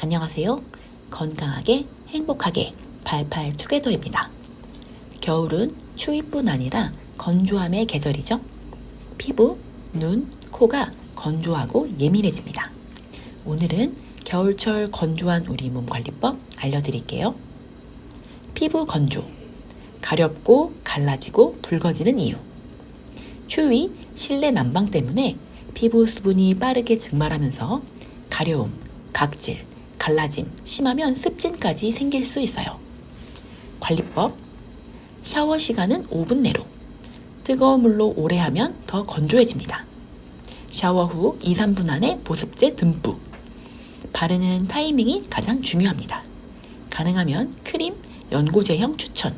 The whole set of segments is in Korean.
안녕하세요. 건강하게 행복하게 88투게더입니다. 겨울은 추위뿐 아니라 건조함의 계절이죠. 피부, 눈, 코가 건조하고 예민해집니다. 오늘은 겨울철 건조한 우리 몸 관리법 알려드릴게요. 피부 건조. 가렵고 갈라지고 붉어지는 이유. 추위, 실내 난방 때문에 피부 수분이 빠르게 증발하면서 가려움, 각질, 갈라짐, 심하면 습진까지 생길 수 있어요. 관리법. 샤워 시간은 5분 내로. 뜨거운 물로 오래 하면 더 건조해집니다. 샤워 후 2, 3분 안에 보습제 듬뿍. 바르는 타이밍이 가장 중요합니다. 가능하면 크림, 연고제형 추천.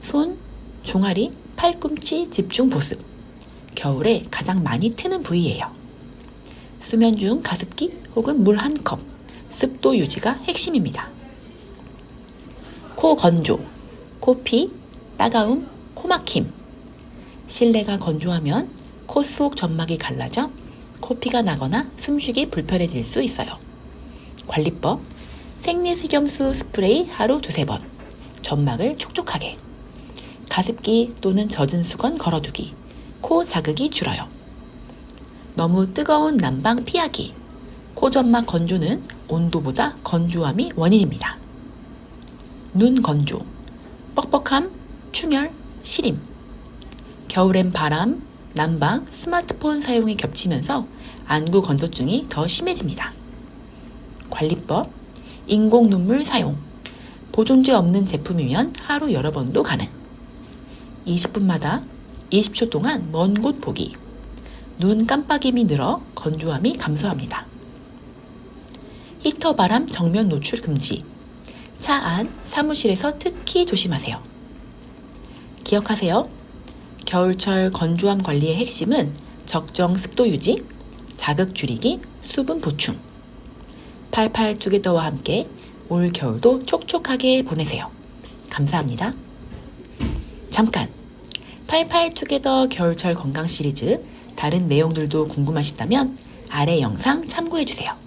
손, 종아리, 팔꿈치 집중 보습. 겨울에 가장 많이 트는 부위예요. 수면 중 가습기 혹은 물 한 컵. 습도 유지가 핵심입니다. 코 건조, 코피, 따가움, 코막힘. 실내가 건조하면 코 속 점막이 갈라져 코피가 나거나 숨쉬기 불편해질 수 있어요. 관리법. 생리식염수 스프레이 하루 두세 번. 점막을 촉촉하게. 가습기 또는 젖은 수건 걸어두기. 코 자극이 줄어요. 너무 뜨거운 난방 피하기. 코 점막 건조는 온도보다 건조함이 원인입니다. 눈 건조. 뻑뻑함, 충혈, 시림. 겨울엔 바람, 난방, 스마트폰 사용이 겹치면서 안구 건조증이 더 심해집니다. 관리법. 인공 눈물 사용. 보존제 없는 제품이면 하루 여러 번도 가능. 20분마다 20초 동안 먼 곳 보기. 눈 깜빡임이 늘어 건조함이 감소합니다. 히터 바람 정면 노출 금지. 차 안, 사무실에서 특히 조심하세요. 기억하세요. 겨울철 건조함 관리의 핵심은 적정 습도 유지, 자극 줄이기, 수분 보충. 88투게더와 함께 올 겨울도 촉촉하게 보내세요. 감사합니다. 잠깐! 88투게더 겨울철 건강 시리즈 다른 내용들도 궁금하시다면 아래 영상 참고해주세요.